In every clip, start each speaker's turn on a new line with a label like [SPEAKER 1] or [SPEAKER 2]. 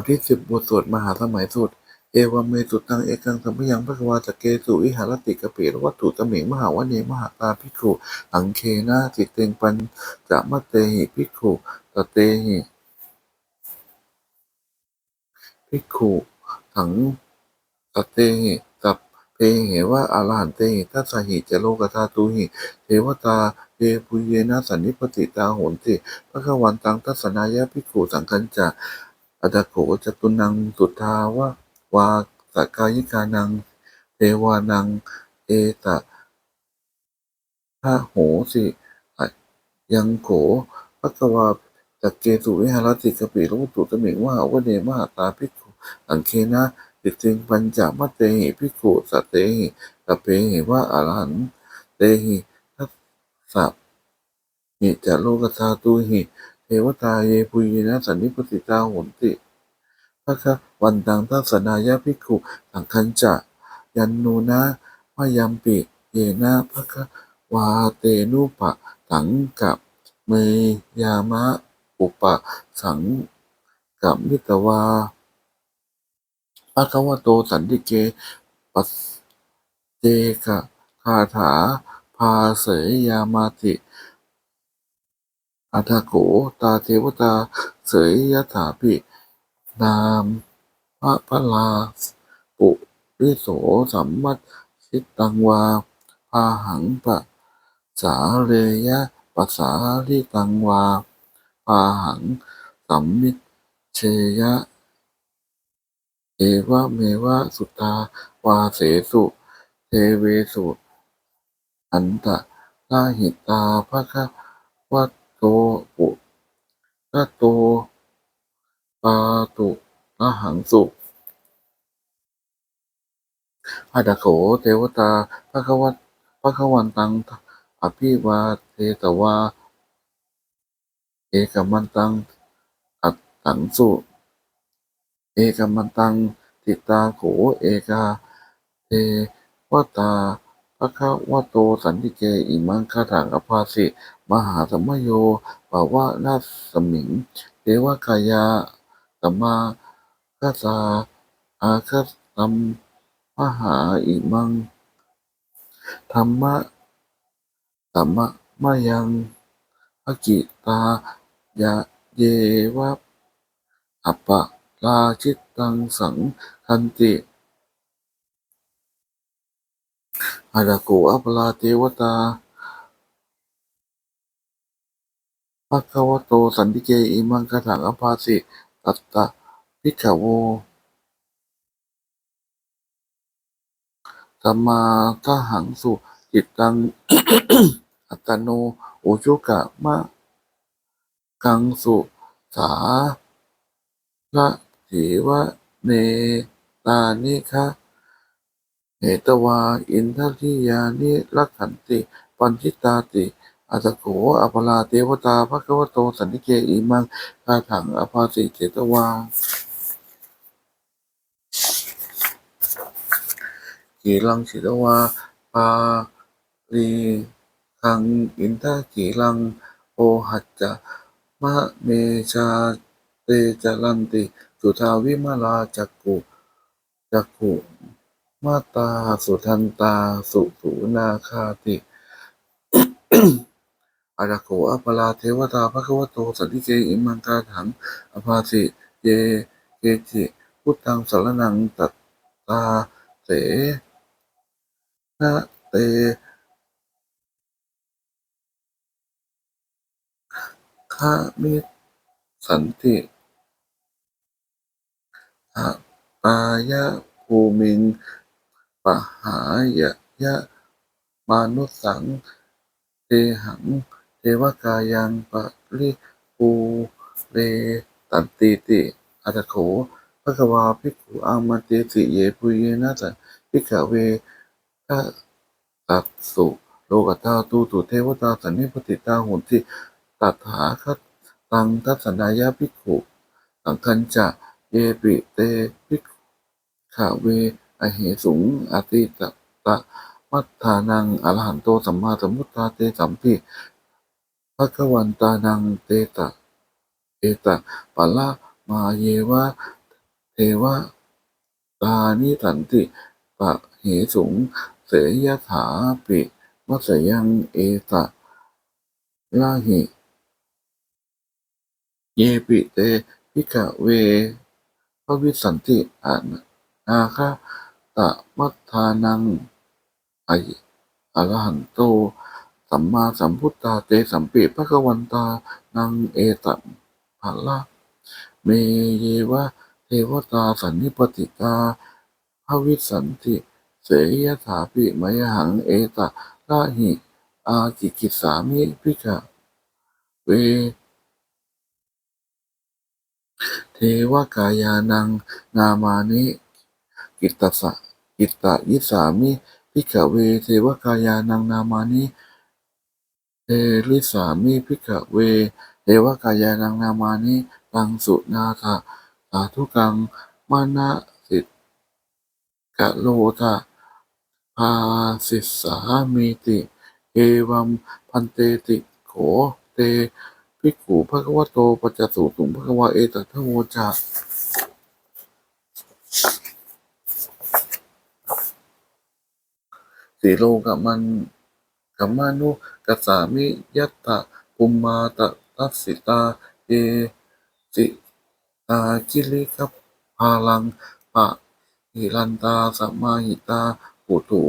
[SPEAKER 1] ทที่สิบบทสวดมหาสมัยสุด เอวเมสุตังเอกังสัมพยังพระกวาสเกสุวิหารติกะเปรวัตถุตมิงมหาวเนมหาตาภิกุอังเคนะสิเตงปัญจะมะเตหิภิกุตเตหิภิกุถังตเตหิสัพเพเหวะอาลหันเตหิทัสสหิเจโลกธาตุหิเทวตาเยปุเยนะสันนิปติตาโหนติพระกวันตังทัสสนายะภิกุสังคัญจะ อัตโขจตุนังสุทาวะวาสกายิกานังเทวานัง เอตะพระโหสิยังโขภะคะวาตะเกสุวิหารติกปิโลตุตมิงวหาวเนมหาตาภิกขุอังเคนะติติงปัญจมัตเตหิภิกขุสัตเตหิตะเปหิวะอรหันเตหิทัสสะหิจะโลกธาตุหิ เทวตาเยปุยนะสันนิปติตาโหนติพระคะวันตังทัสสนายะภิกขุสังคัญจะยันโนนะมะยัมปิเยนะพระคะวาเตนุปะสังกับเมยามะอุปะสังกับมิตวาพระคะวะโตสันติเกปัสเจกะคาถาพาเสยยามาติ อัฏฐโขตาเทวตา เสยยถาปินามพระพลาปุริโสสัมมัตชิตังวาพาหังปะสาเรยะปัสสาลิตังวาพาหังสัมมิเชยะ เอวะเมวะสุตาวาเสสุเทเวสุ อันตะลาหิตาภะคะวะ โตปุระโตปาตุอะหังสุอาดโขเทวตาพระควัตพระควันตัง อภิวาเทตวา เอกมันตัง อัตถังสุ เอกมันตัง ติตาโข เอกาเทวตาพระคะวะโตสันติเกอิมังคาถังอภาสิ มหาสมโยปาวะนาสมิง เทวกายาสมมาคาสาอาคาตัมมหาอิมัง ธรรมะสัมมะมะยังภกิตายะเยวะอัปปะราชิตตังสังคันติอาดาโกอัปลาเทวตา ภะคะวะโต สันติเก อิมัง คถังอภาสิ ตัตตะภิกขโว สัมมาทหัง สุ จิตตัง อัตโนอุชุกะมะ กัง สุ สาละถีวะ เนตานิคะเหตวา อินทริยานิรักขันติ ปัญจิตาติ อัตโขอภลาเทวตาภะควโต สันติเกอิมังคาถังอภาสิเจตวากีรังศิตวาปาลีคังอินทกีรังโอหัจจะมะเมชาเตจารันติสุทาวิมาลาจักกุจักขุมาตาสุทันตา สุสุนาคาติ อาราโกอัปปลาเทวตาภะควโตสันติเกอิมังกาถังอภาสิเยเกจิพุทธังสารนังตัตตาเสนะเตคะมิสันติอปายะภูมิงปหายะยะมานุสังเตหัง วกายังปะริปูเรตันติติอัตโขภะคะวาภิกขุอามันเตสิเยปุเยนะสัภิกขเวทะตัสสุโลกตาตูตุเทวตาสันนิปติตาหุนติตัถาคตังทัศนายาภิกขุสังคัญจะเยปิเตภิกขเวอเหสุงอติตตะมัฏฐานังอรหันโตสัมมาสัมพุทธาเตสัมปิ ภะคะวันตานังเตตะเอตะปะละมาเยวะเทวะตานิสันติปะเหสุง เสยถาปิมัสยังเอตะลาหิ เยปิเตพิกะเวพระวิสันติอานาคาตะมัทธานังไออรหันโต สัมมาสัมพุทธาเตสัมปิภะวันตานังเอตัมภะละเมเยวะเทวตาสันนิปติตาภวิสันติ เสยถาปิมยหังเอตะละหิอาจิกิสามิพิกะเว เทวกายานัง นามานิกิตตสะกิตตยิสามิพิกเว เทวกายานังนามานิ เทริสามิพิกเวเทวกายานังนามานิตังสุนาถะสาธุกังมานะสิทกะโลทะพาสิสามิติ เอวัมพันเตติโขเตภิกขุภะคะวะโตปัจจสุตุงภะคะวะเอตัทโวจาสีโลกะมันกัมมานุ กัสสามิยัตตะปุมมาตะทัสสิตาเอสิตาคิริคัพาลังปะหิรันตาสัมมาหิตาปุถุ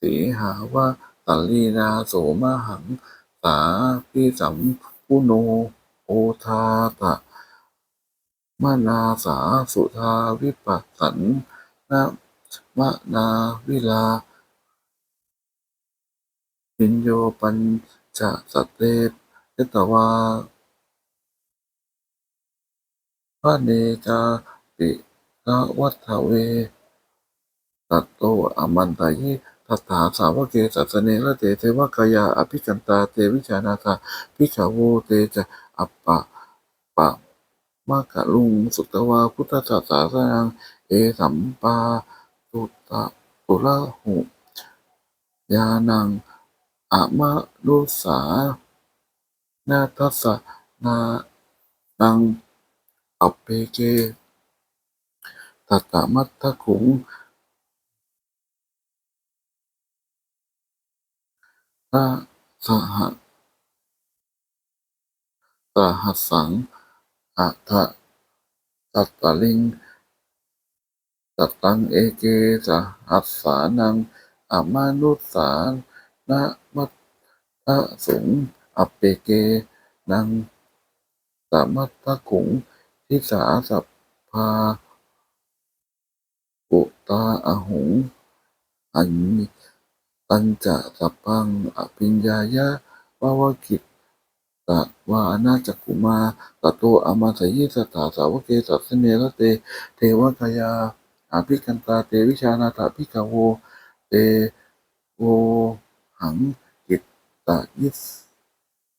[SPEAKER 1] สีหาวะตัลลีนาโสมหัง สาพิสัมพุโนโอทาตะมนาสาสุทาวิปัสสันนะมะนาวิลา ปิญโย ปัญจสตเตเตตวา พระเนจาปิกวัฏเว ตัตโตอมันตายิตัตถาสาวกเกสัสเนระเตเทวกายา อภิกันตาเตวิชานาธาพิขโวเตจะอัปปะปะมะกะลุงสุตวาพุทธศาสนานังเอสัมปาตุตะตุละหุยานัง อมะนุสา นาทัสนานังอัปเปเกตัตมัตตะขุงพระสหสหัสสังอัฏฐตัตตลิงตัตังเอเกสหัสสานังอมานุสาน นะมัตตะสุงอัปเปเกนังสามัตตะขุงทิสาสัพพาปุตาอหุงอันตัญจะสัพพังอภิญญายะวาวกิตตะวาอนาจักขุมาตโตอามาสยิสตถาสาวกเกสัสเนระเต เทวกายาอภิกันตาเตวิชานาถาภิกขโวเตโว หังกิตตยิส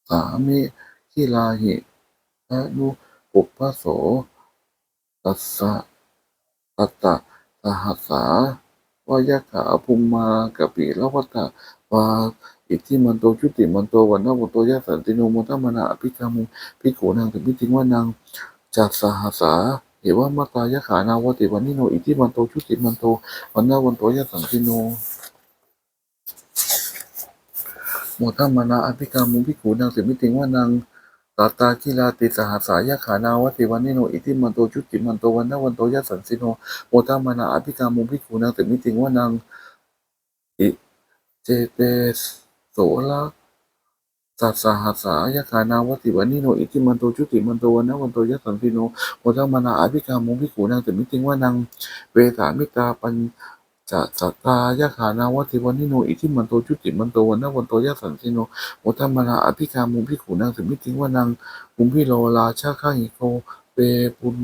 [SPEAKER 1] สามิคิลาหิอนุปุปปโสตัสสะตัตตะสหัสสาวายะขาภุมมากะปิละวัตตะวาอิทธิมันโตชุติมันโตวันนะวุโตยะสันติโนมทัมนาอภิกามุภิกขุนางถึงพิจิงว่านางจักสหัสสาเหวะมตายะขานาวติวันนิโนอิทธิมันโตชุติมันโตวันนะวันโตยะสันติโน โมทัมมานาอภิกามุภิขุนางสิมิติงว่านางตาตาคิลาติสหัสายะขานาวติวันนิโนอิทิมันโตชุติมันโตวันนวันโตยะสันสิโนโมทัมมานาอภิกามุภิขุนางสิมิติงว่านางอิเจเตโสละสัสสหัสายะขานาวติวันนิโนอิทิมันโตชุติมันโตวันนวันโตยะสันสิโนโมทัมมานาอภิกามุภิขุนางสิมิติงว่านางเวสามิตาปัญ จะสัตตายะขานาวติวันนิโนอิทิมันโตจุติมันโตวันนวันโตยะสันติโนโมทัมมานาอภิคามุภิขุนางถึงมิติงว่านางปุมพิโลราชาข้าหิโกเปปุน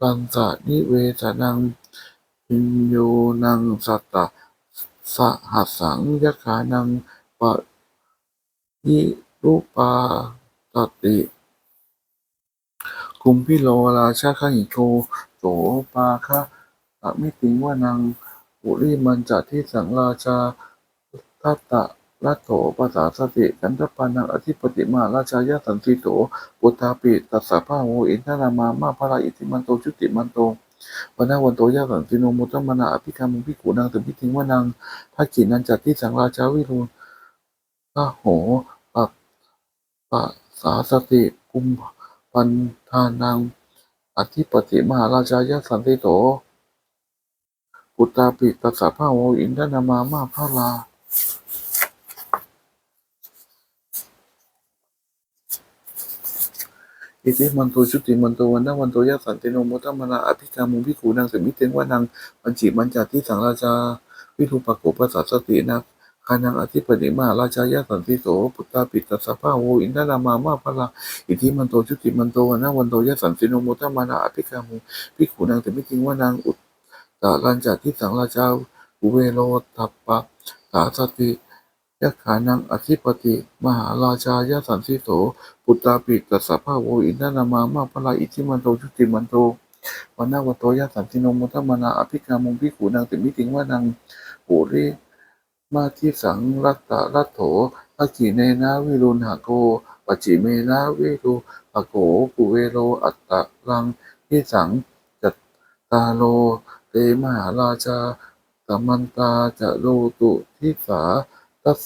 [SPEAKER 1] ตันสะนิเวสนังพิญโยนังสัตตะสหัสสังยะขานังปะยิรูปาตติคุมพิโลราชาข้าหิโกโสปาคะอะมิติงว่านาง ปุริมันจะที่สังราชาทัตตะรัตโถภาษาสติกันทปานังอธิปติมาราชายาสันติโตปุตตาปิตัสสะพาโวอินทนามามาภราอิติมันโตชุติมันโตวันนาวันโตยะสันติโนมุตตมนาอภิกามุพิกขุนางถึงพิทิงวานางภากินันจัดที่สังราชาวิรุณพระโหปักปะสาสติกุมปันทานังอธิปติมหาราชายะสันติโต ปุตตาปิตัสสะพะโวอินทนามามาพาลาอิติมันโตชุติมันโตวันนวันโตยะสันติโนมุตตมนาอภิกามุพิขูนางสมิเตงว่านางปัญจิมันจาที่สังราชา วิทูปโกปัสสะสตินะคานังอธิปติมาราชายะสันติโสปุตตาปิตัสสะพะโวอินทนามามาพาลาอิติมันโตชุติมันโตวันนวันโตยะสันติโนมุตตมนาอภิกามุพิขูนางสมิเตงว่านางอุต ตาลันจาที่สังราชาอุเวโรทัปปะสาสติยะขานังอธิปติ มหาราชายะสันติโสปุตตาปิตัสสะภาโวอินทนามามาพลาอิทิมันโตชุติมันโตวันนาวันโตยะสันตินมุตตมนาอภิกามุงพิขูนางติมิติงว่านางปุริมาที่สังรัตตะรัตโถอากิเนนะวิรุณหะโกปัจจิเมนะวิรุปโกปุเวโรอัตตะรังที่สังจัตตาโล เตมหาราชาสมันตาจะโลตุทิสาตัส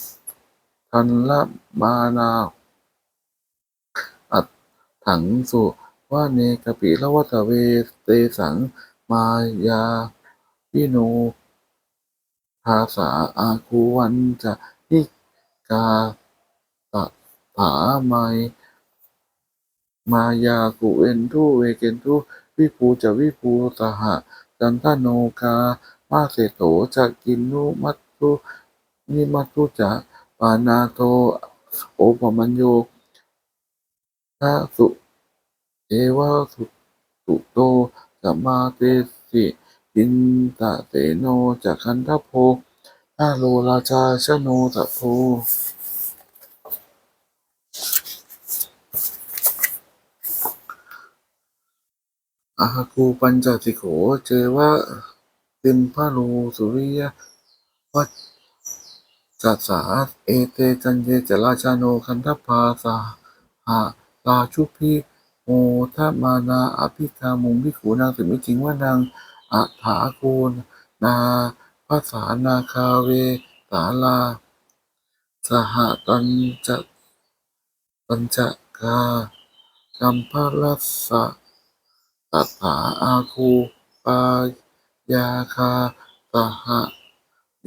[SPEAKER 1] ทันละมานาอัตถังสุว่าเนกปิละวัตเวเตสังมายาพิโนภาษาอาคูวันจะนิกาตะผาไมมายากุเอนทุเวเกนทุวิภูจะวิภูสห จันทโนกามาเสโตจะกินนุมัตตุนิมัตตุจะปานาโตโอปมัญโยทาสุเอวะสุตุโตสัมมาเตสิอินตะเตโนจักขันทโพนาโลราชาชโนตะโพ อาคูปัญจสิโข เจวะติมพะโลสุริยวัจจัสสาเอเตจันเยจราชาโนคันทพาสาหาราชุพิโมทัมานาอภิคามุงพิขูนางสิมิจริงว่านางอัฏฐาโกนนาภาษานาคาเวสาลา สหตัญจะตัญจะกากัมพลัสสะ ตัถาอาคูปายาคาสห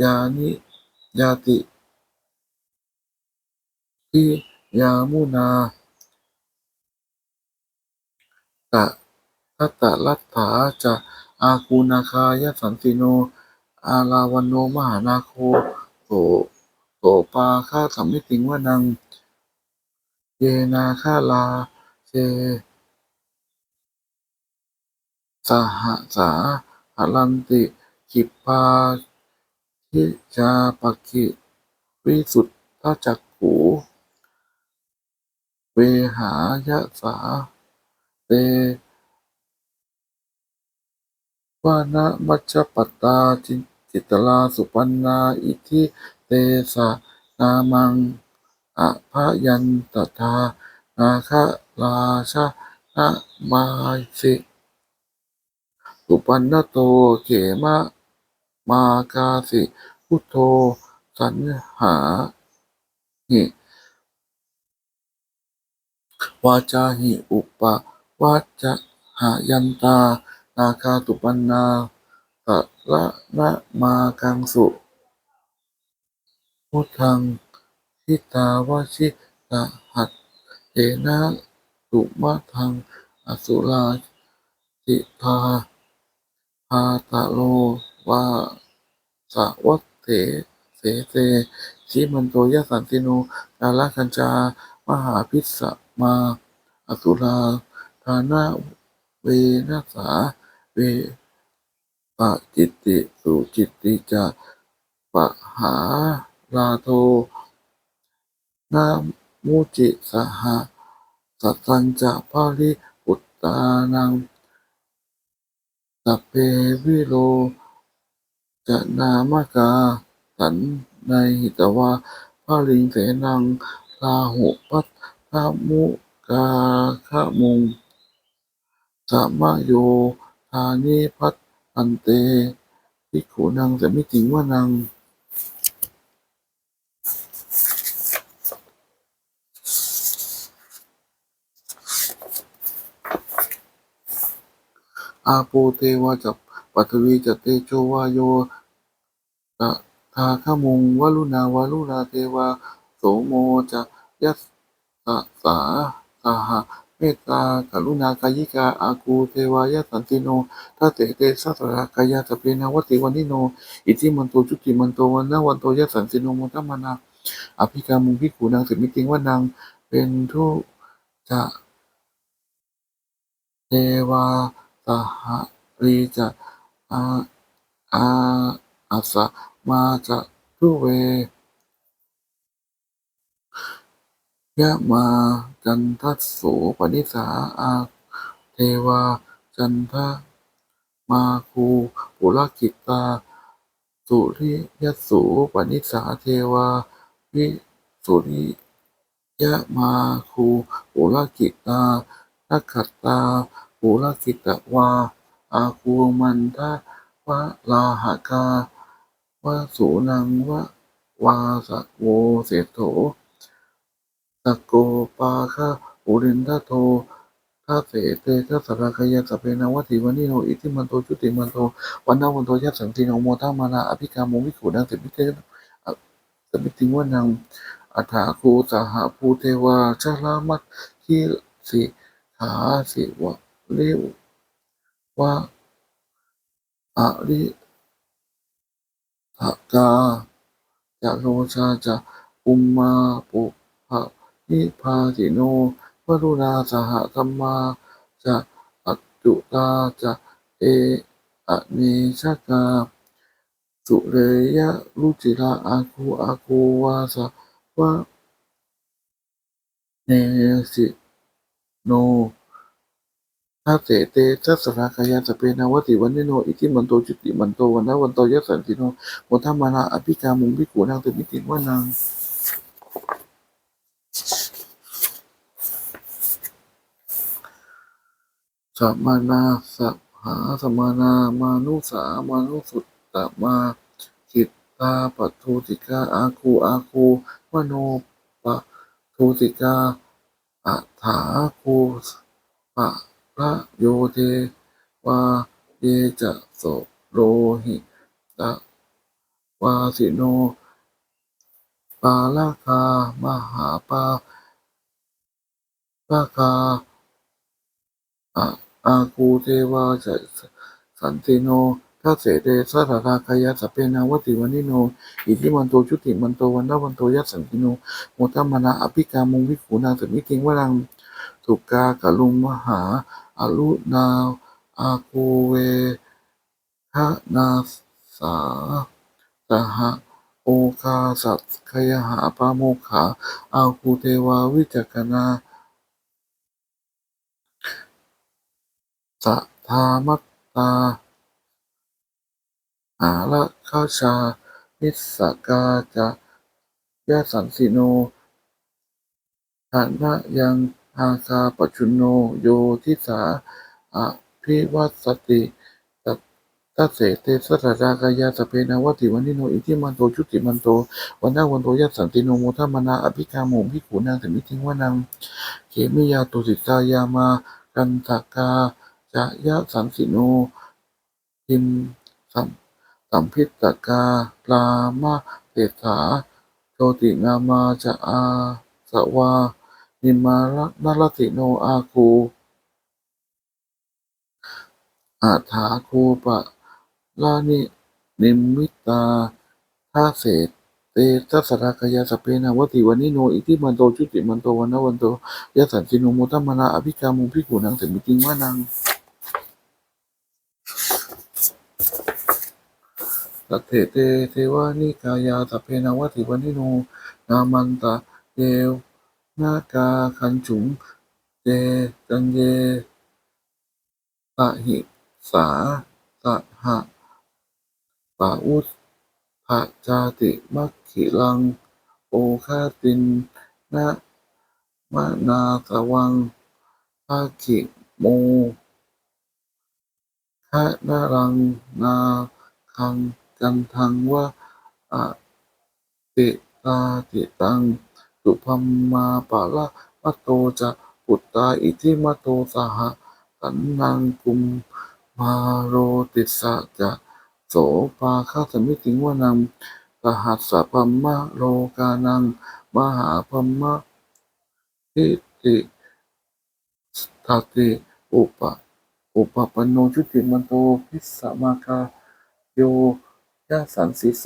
[SPEAKER 1] ยานิยาติพิยามุนาตะทัตตะลัตถาจะอาคูนาคายสันติโน อาลาวันโนมหานาโคโสโสปาข้าสัมมิติงว่านัง เยนาคาลาเช หสาหลันติ ขิปาทิจาปกิวิสุทธจักขูเวหายะสาเตวานะมัจจปัตตาจิจิตลาสุปันนาอิทิเตสะนามังอะภยันตถานาคะราชานะมาสิ สุปันนโตเขมะมากาสิพุทโธสัญหาหิวาจาหิอุปวาจหายันตา นาคาตุปันนาตะละนะมากังสุพุทธังทิตาวชิตาหัตเถนะสุมาทังอสุราจิพา พาตะโลวาสะวัตเถเสเตชิมันโตยะสันติโนกาลคัญจามหาพิสมาอสุราธานาเวนัสาเวปะจิตติสุจิตติจะปะหาลาโทนามุจิสหะสัตตัญจะพาลิปุตตานัง สัพเพวิโลจะนามกา สันในหิตวาพาลิงเสนังลาหุปัตตามุกาขมุงสัมะโยทานิพัตอันเตภิกขุนางจะไม่จริงว่านาง อาโปเทวาจับปัทวีจัตเตโชวาโยตะทาขมุงวลุนาวาลุนาเทวา โสโมจะยัสสะสาสหะเมตตากรุณากายิกาอากูเทวายสันติโนทัตเตเตสัสสะกายาสเปนาวติวันิโน อิทิมันโตจุติมันโตวันนาวันโตยัสสันติโนมทัมมานาอภิกามุงพิกูนางสิมิติงว่านางเป็นทุจะเทวา สหรีจะอาอาอาสะมาจะทุเวยะมาจันทัสโสปนิสาอาเทวาจันทมาคูปุรกิตา สุริยสูปนิสาเทวา วิสุริยะมาคูปุรกิตานักขัตตา ปุรกิตวา อาคูมันทะวะลาหกาวะสูนังวะวาสะโวเสโถตะโกปาคะปุรินทะโททัสเสเตทัสสะระกายะสเพนวัติวันิโนอิทิมันโตจุติมันโตวันนาวันโตยัสสันติโนโมทัมานาอภิกาโมวิขุนังเสมิเตสมิติงวนังอัฏฐาคูสหภูเทวาชาลามัตทิสิขาสิวะ ริวะอริภกาจะโลชาจะอุมมาปุภะนิพาติโนวรุณาสหธรรมาจะอัจุตาจะเออเนชกาสุเรยะรุจิราอาคูอาคูวาสะวะเนสิโน ทัสเสเตทัสสะรกายาสเพนาวติวันนิโน อิทิมันโตจุติมันโตวันนาวันโตยัสสันติโนโมทัมมานาอภิกามุงพิกูนางเตมิติว่านางสัมมานาสัพหาสมมานามานุสามานุสุตตะมาจิตตาปัทโทติกาอาคูอาคูมโนปะโทติกาอัฏฐาคูปะ ระโยเทวาเยจะโสโรหิตะวาสิโน ปาลาคา มหาปาลาคาอะอาคูเทวาจะสันติโนทัเสเตสัสสะราคายะสเพนาวติวันิโน อิทิมันโตจุติมันโตวันนาวันโตยัสสันติโนโมทัมมนาอภิกามุงวิขุนางสมิติงวรัง สุกากะลุงมหาอรุนาอาคูเวทะนาสาสหะโอคาสัตคยหาปาโมขาอาคูเทวาวิจักนาสัทธามัตตาอาละข้าชานิสสกาจะยะสันสิโนฐานะยัง อาคาปชุนโนโยทิสาอภิวัสสติตัตตัสเสเตสัสสะรากายาสเพนาวติวันนิโนอิทิมันโตชุติมันโตวันนาวันโตยัสสันติโนโมทัมนาอภิกาโมภิขุนางสมิทิงวานังเขมิยาตุสิตายามากันตากาจะยะสันสิโนทิมสัมสัมพิตกาปลามาเตถาโชตินามาจะอาสวา นิมาละนรติโนอาคูอาถาคูปะลานินิมมิตาทาเสเตทัสรากายาสเพนาวติวันนิโนอิทิมันโตจุติมันโตวันนาวันโตยัสสันติโนโมทัมมานาอภิกามุภิกุนางเสมิติงวานังสัทเถเตเทวานิกายาสเพนาวติวันิโนนามันตะเยว นากาคันฉุง เจจันเยสะหิสาสะหะปะอุทธจาติมัคคิลัง โอคาตินนะมะนาสวังภาคิโมคะนารังนาคัง กันทังวะอะติตาติตัง สุพัมมาปะละมะโตจะปุตตาอิทิมะโตสหสันนังกุมมาโรติสะจะโสปาคาสมิติงวนังสหัสสะพัมมะโลกานัง มหาพัมมะทิติทาติอุปะอุปปันโนชุติมันโตพิสมาคาโยยะสันสิโส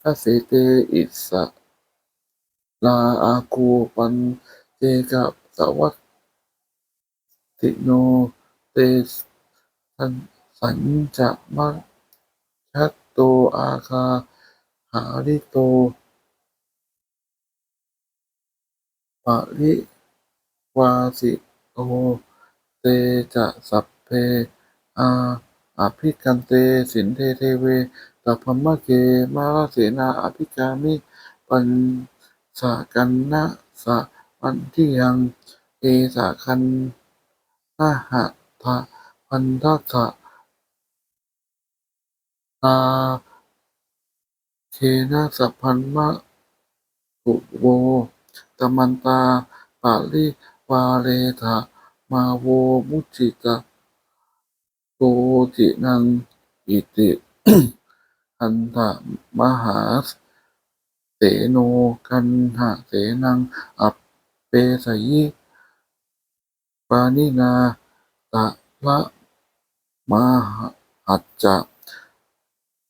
[SPEAKER 1] ทัเสเตอิสะ ลาอาคูปันเจกับสวัตติโนเตสันสัญจะมัชัตโตอาคาหาริโตปะริวาสิโตเตจะสัพเพอาอภิกันเตสินเทเทเวตัพพมะเกมาเสนาอภิกามิปัญ สกันนะสะปันทิยังเอสะคันนะหะทะพันทัสะตาเคนะสัพพันมะปุโวตมันตาปะริวาเลทะมาโวมุจิตะโกจินังอิติ อันตะมหา เสโนกันหะเสนัง อัปเปสยิปานินาตะละมหัจจะ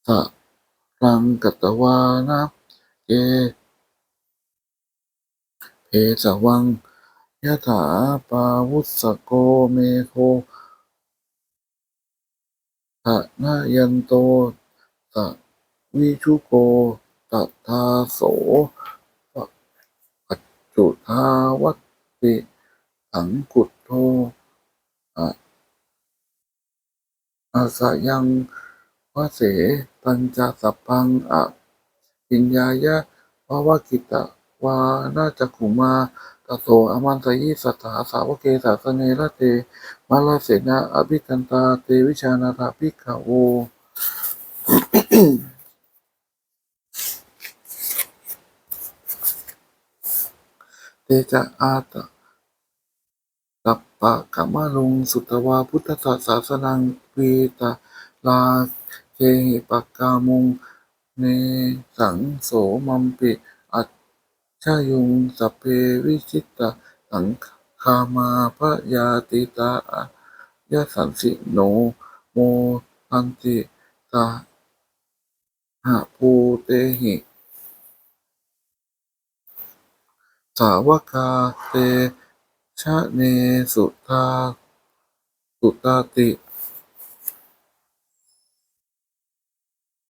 [SPEAKER 1] สะรังกัตวานะเกเพสวังยะถาปาวุสสโกเมโคทะนายันโตตะวิชุโก ตัทาโสปัจจุทาวัตติสังกุตโทอาสยังวเสตัญจสัพังอะปิญญายะภวกิตะวานาจักขุมาตโสอมันตยิสัทธาสาวเกสาสเนระเตมาลาเสนาอภิกันตาเตวิชานาถาภิกขโว เตจะอาตะตัปปะกมะลุงสุตวาพุทธศาสนังปีตะลาเคหิปักกามุงเนสังโสมัมปิอัจฉยุงสเพวิชิตตะสังคามาพระยาติตายะสันสิโนโมทันติตาหะภูเตหิ สาวกาเตชะเนสุตาสุตาติ